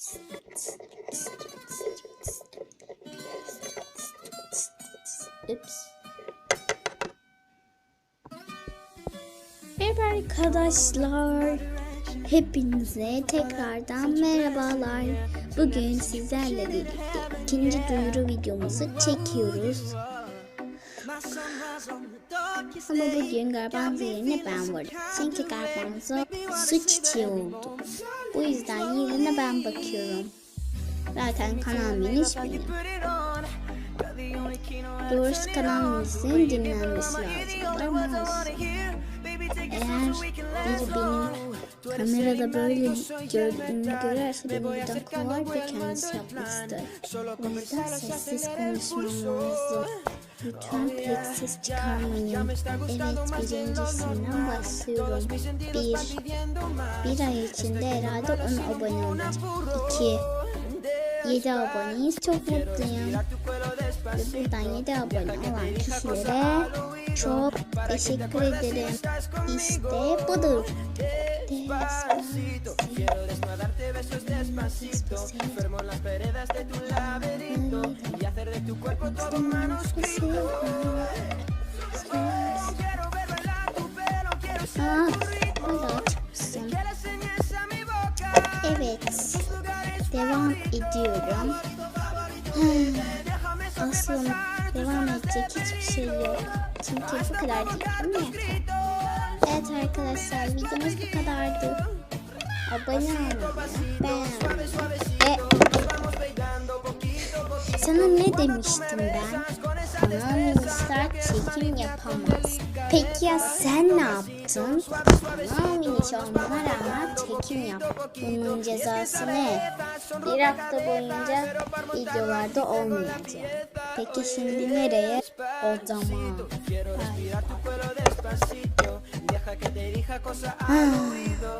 Ups. Merhaba arkadaşlar. Hepinize tekrardan merhabalar. Bugün sizlerle birlikte ikinci duyuru videomuzu çekiyoruz. Ama bugün garbanzo yerine ben varım. Çünkü garbanzo su çiçeği oldu. Bu yüzden yerine ben bakıyorum. Zaten kanal miniş benim. Doğrusu kanal minisinin dinlenmesi lazım. Eğer biri benim kamerada böyle gördüğümü görürse beni buradan kovar ve kendisi yapmak ister. O yüzden sessiz konuşmam lazım. Lütfen pek ses çıkarmayın. Evet birincisinden başlıyorum. Bir. Bir ay içinde herhalde 10 abone olacak. İki. 7 aboneyiz. Çok mutluyum. Ve buradan 7 abone olan kişilere çok teşekkür ederim. İşte budur. Despacito. Ah, hala çıkmışsın. Evet. Devam ediyorum. Aslında devam edecek hiçbir şey yok. Çünkü bu kadar değil mi? Arkadaşlar videomuz bu kadardı. Abone olmayı, beğenmeyi ve... Sana ne demiştim ben? Minişler çekim yapamaz. Peki ya sen ne yaptın? Miniş olmana rağmen çekim yap. Bunun cezası ne? Bir hafta boyunca videolarda olmayacak. Peki şimdi nereye? O zaman. Ah,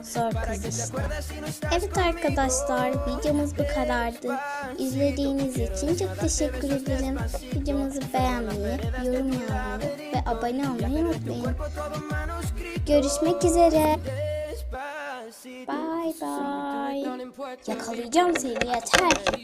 Zor kız işte. Evet arkadaşlar videomuz bu kadardı. İzlediğiniz için çok teşekkür ederim. Videomuzu beğenmeyi, yorum yazmayı ve abone olmayı unutmayın. Görüşmek üzere. Bye bye. Yakalayacağım seni yeter.